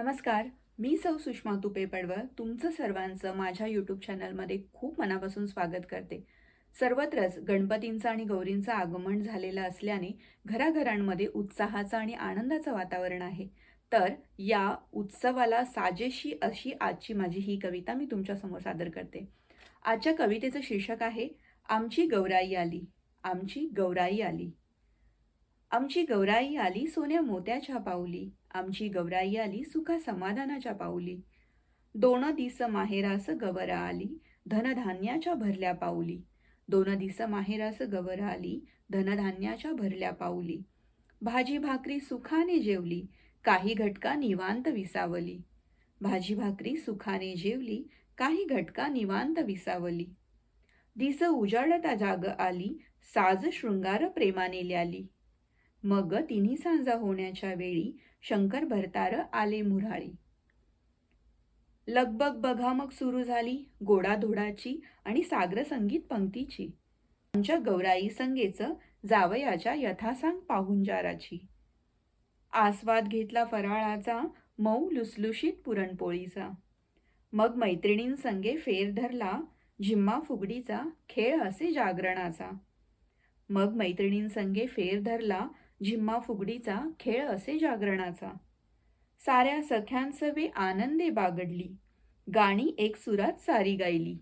नमस्कार मी सौ सुषमा तुपे पडवळ तुमचं सर्वांचं माझ्या यूट्यूब चॅनलमध्ये खूप मनापासून स्वागत करते. सर्वत्रच गणपतींचं आणि गौरींचं आगमन झालेलं असल्याने घराघरांमध्ये उत्साहाचं आणि आनंदाचं वातावरण आहे. तर या उत्सवाला साजेशी अशी आजची माझी ही कविता मी तुमच्यासमोर सादर करते. आजच्या कवितेचं शीर्षक आहे आमची गौराई आली आमची गौराई आली. आमची गौराई आली सोन्या मोत्याच्या पाऊली. आमची गौराई आली सुखा समाधानाच्या पाऊली. दोन दिस माहेरास गवरा आली धनधान्याच्या भरल्या पाऊली. दोन दिस माहेरास गवरा आली धनधान्याच्या भरल्या पाऊली. भाजी भाकरी सुखाने जेवली काही घटका निवांत विसावली. भाजी भाकरी सुखाने जेवली काही घटका निवांत विसावली. दिस उजाडता जाग आली साज शृंगार प्रेमाने ल्याली. मग तिन्ही सांजा होण्याच्या वेळी शंकर भरतार आले मुराळी. लगबग बघामग सुरू झाली गोडाधोडाची आणि सागर संगीत पंक्तीची. आमच्या गौराई संगेच जावयाच्या यथासांग पाहुंजाराची आस्वाद घेतला फराळाचा मऊ लुसलुशीत पुरणपोळीचा. मग मैत्रिणींसंगे फेर धरला झिम्मा फुगडीचा खेळ असे जागरणाचा. मग मैत्रिणींसंगे फेर धरला झिम्मा फुगडीचा खेळ असे जागरणाचा. साऱ्या सख्यांसवे आनंदे बागडली. गाणी एक सुरात सारी गायली.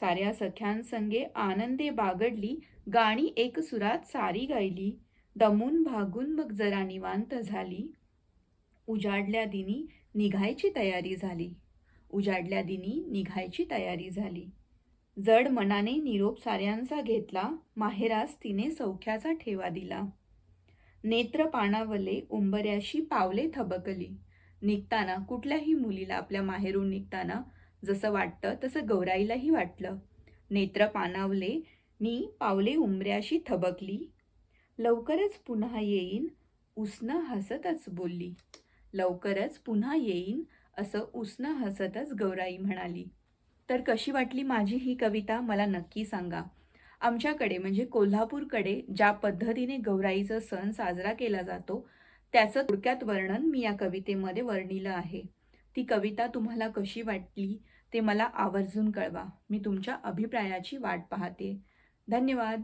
साऱ्या सख्यांसंगे आनंदे बागडली. गाणी एक सुरात सारी गायली. दमून भागून मग जरा निवांत झाली. उजाडल्या दिनी निघायची तयारी झाली. उजाडल्या दिनी निघायची तयारी झाली. जड मनाने निरोप साऱ्यांचा घेतला. माहेरास तिने सौख्याचा ठेवा दिला. नेत्र पाणावले उंबऱ्याशी पावले थबकली. निघताना कुठल्याही मुलीला आपल्या माहेरून निघताना जसं वाटतं तसं गौराईलाही वाटलं. नेत्र पाणावले नी पावले उंबऱ्याशी थबकली. लवकरच पुन्हा येईन उसनं हसतच बोलली. लवकरच पुन्हा येईन असं उसनं हसतच गौराई म्हणाली. तर कशी वाटली माझी ही कविता? मला नक्की सांगा. आमच्याकडे म्हणजे कोल्हापूरकडे ज्या पद्धतीने गौराईचा सण साजरा केला जातो त्याचं थोडक्यात वर्णन मी या कवितेमध्ये वर्णिलं आहे. ती कविता तुम्हाला कशी वाटली ते मला आवर्जून कळवा. मी तुमच्या अभिप्रायाची वाट पाहते. धन्यवाद.